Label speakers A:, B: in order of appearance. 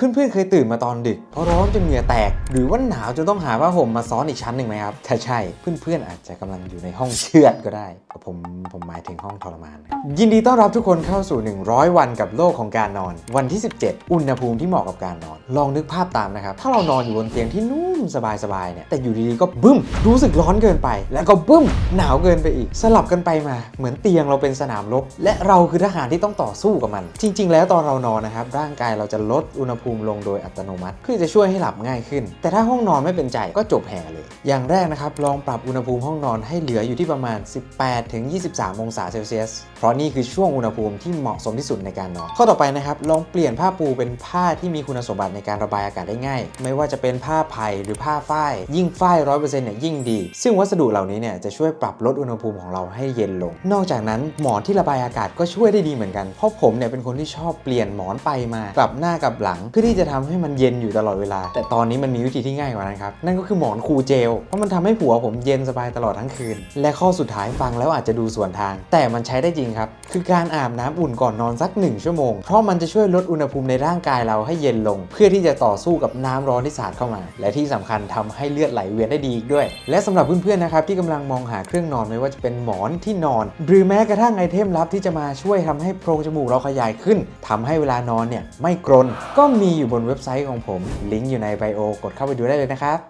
A: เพื่อนๆเคยตื่นมาตอนดึก เพราะร้อนจนเหงื่อแตก หรือว่าหนาวจนต้องหาผ้าห่มมาซ้อนอีกชั้นหนึ่งไหมครับ ถ้าใช่เพื่อนๆอาจจะกำลังอยู่ในห้องเชือดก็ได้ผมผมหมายถึงห้องทรมานนะยินดีต้อนรับทุกคนเข้าสู่ 100 วันกับโลกของการนอน วันที่ 17 อุณหภูมิที่เหมาะกับการนอน ลองนึกภาพตามนะครับ ถ้าเรานอนอยู่บนเตียงที่นุ่มสบายๆเนี่ยแต่อยู่ดีๆก็บึ้ม รู้สึกร้อนเกินไป แล้วก็บึ้ม หนาวเกินไปอีก สลับกันไปมา เหมือนเตียงเราเป็นสนามรบและเราคือทหารที่ต้องต่อสู้กับมัน จริง ๆ แล้วตอนเรานอนนะครับร่างกายเราจะลดอุณหภูมิลงโดยอัตโนมัติเพื่อจะช่วยให้หลับง่ายขึ้น แต่ถ้าห้องนอนไม่เป็นใจก็จบแห่เลย อย่างแรกนะครับลองปรับอุณหภูมิห้องนอนให้เหลืออยู่ที่ประมาณ 18 ถึง 23 องศาเซลเซียส เพราะนี่คือช่วงอุณหภูมิที่เหมาะสมที่สุดในการนอน ข้อต่อไปนะครับลองเปลี่ยนผ้าปูเป็นผ้าที่มีคุณสมบัติในการระบายอากาศได้ง่าย ไม่ว่าจะเป็นผ้าไผ่หรือผ้าฝ้าย ยิ่งฝ้ายร้อยเปอร์เซ็นต์เนี่ยยิ่งดี ซึ่งวัสดุเหล่านี้เนี่ยจะช่วยปรับลดอุณหภูมิของเราให้เย็นลง นอกจากนั้นหมอนที่ระบายอากาศก็ช่วยได้ดีเหมือนกัน เพราะผมเนี่ยเป็นคนที่ชอบเปลี่ยนหมอนไปมากลับหน้ากับหลังเพื่อที่จะทำให้มันเย็นอยู่ตลอดเวลา แต่ตอนนี้มันมีวิธีที่ง่ายกว่านั้นครับ นั่นก็คือหมอนคูเจล เพราะมันทำให้หัวผมเย็นสบายตลอดทั้งคืน และข้อสุดท้ายฟังแล้วอาจจะดูส่วนทาง แต่มันใช้ได้จริงครับ คือการอาบน้ำอุ่นก่อนนอนสัก 1 ชั่วโมง เพราะมันจะช่วยลดอุณหภูมิในร่างกายเราให้เย็นลง เพื่อที่จะต่อสู้กับน้ำร้อนที่สาดเข้ามา และที่สำคัญทำให้เลือดไหลเวียนได้ดีอีกด้วย และสำหรับเพื่อนๆนะครับที่กำลังมองหาเครื่องนอนไม่ว่าจะเป็นหมอนที่นอน หรือแม้กระทั่งไอเทมลับที่จะมาช่วยทำให้โพรงจมูกเราขยายขึ้นทำให้เวลานอนเนี่ยไม่กรนก็มีอยู่บนเว็บไซต์ของผม ลิงก์อยู่ในไบโอกดเข้าไปดูได้เลยนะครับ